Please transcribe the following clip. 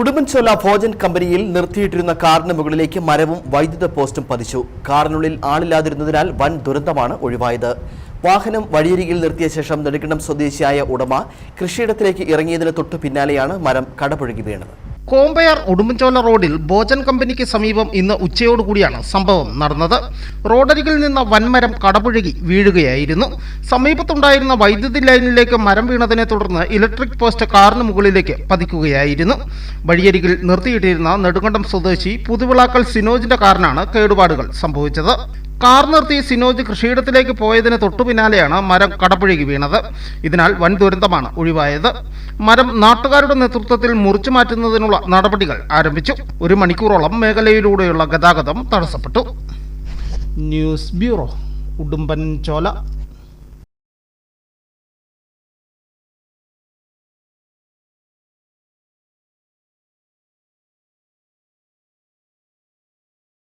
ഉടുമ്പൻചോല ഭോജൻ കമ്പനിയിൽ നിർത്തിയിട്ടിരുന്ന കാറിന് മുകളിലേക്ക് മരവും വൈദ്യുത പോസ്റ്റും പതിച്ചു. കാറിനുള്ളിൽ ആളില്ലാതിരുന്നതിനാൽ വൻ ദുരന്തമാണ് ഒഴിവായത്. വാഹനം വഴിയരികിൽ നിർത്തിയ ശേഷം നെടുക്കണം സ്വദേശിയായ ഉടമ കൃഷിയിടത്തിലേക്ക് ഇറങ്ങിയതിന് തൊട്ടു പിന്നാലെയാണ് മരം കടപുഴകി വീണത്. കോമ്പയാർ ഉടുമ്പൻചോല റോഡിൽ ഭോജൻ കമ്പനിക്ക് സമീപം ഇന്ന് ഉച്ചയോടുകൂടിയാണ് സംഭവം നടന്നത്. റോഡരികിൽ നിന്ന് വൻമരം കടപുഴകി വീഴുകയായിരുന്നു. സമീപത്തുണ്ടായിരുന്ന വൈദ്യുതി ലൈനിലേക്ക് മരം വീണതിനെ തുടർന്ന് ഇലക്ട്രിക് പോസ്റ്റ് കാറിന് മുകളിലേക്ക് പതിക്കുകയായിരുന്നു. വഴിയരികിൽ നിർത്തിയിട്ടിരുന്ന നെടുങ്കണ്ടം സ്വദേശി പുതുവിളാക്കൽ സിനോജിന്റെ കാറിനാണ് കേടുപാടുകൾ സംഭവിച്ചത്. കാർ നിർത്തി സിനോജ് കൃഷിയിടത്തിലേക്ക് പോയതിന് തൊട്ടുപിന്നാലെയാണ് മരം കടപുഴകി വീണത്. ഇതിനാൽ വൻ ദുരന്തമാണ് ഒഴിവായത്. മരം നാട്ടുകാരുടെ നേതൃത്വത്തിൽ മുറിച്ചു മാറ്റുന്നതിനുള്ള നടപടികൾ ആരംഭിച്ചു. ഒരു മണിക്കൂറോളം മേഖലയിലൂടെയുള്ള ഗതാഗതം തടസ്സപ്പെട്ടു. News bureau Udumbanchola.